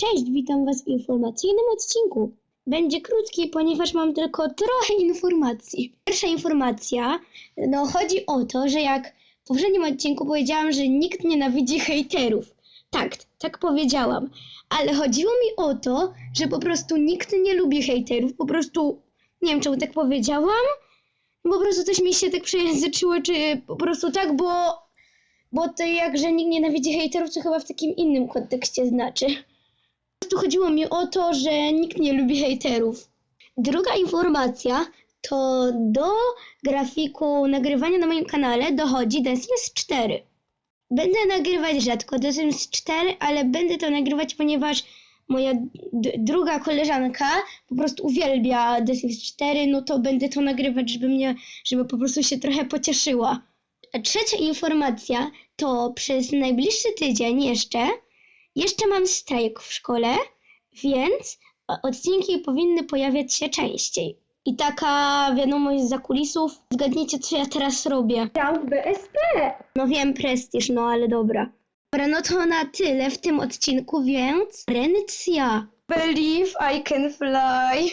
Cześć, witam Was w informacyjnym odcinku. Będzie krótki, ponieważ mam tylko trochę informacji. Pierwsza informacja, no chodzi o to, że jak w poprzednim odcinku powiedziałam, że nikt nienawidzi hejterów. Tak, tak powiedziałam. Ale chodziło mi o to, że po prostu nikt nie lubi hejterów. Po prostu, nie wiem czemu tak powiedziałam. Po prostu coś mi się tak przejęzyczyło, czy po prostu tak, bo, bo to jak, że nikt nienawidzi hejterów, to chyba w takim innym kontekście znaczy. Prostu chodziło mi o to, że nikt nie lubi hejterów. Druga informacja to do grafiku nagrywania na moim kanale dochodzi Sims 4. Będę nagrywać rzadko Sims 4, ale będę to nagrywać, ponieważ moja druga koleżanka po prostu uwielbia Sims 4, no to będę to nagrywać, żeby mnie, żeby po prostu się trochę pocieszyła. A trzecia informacja to przez najbliższy tydzień jeszcze jeszcze mam strajk w szkole, więc odcinki powinny pojawiać się częściej. I taka wiadomość za kulisów. Zgadnijcie, co ja teraz robię. W BSP. No wiem, prestiż, no ale dobra. Dobra, no to na tyle w tym odcinku, więc Rencja. Believe I can fly.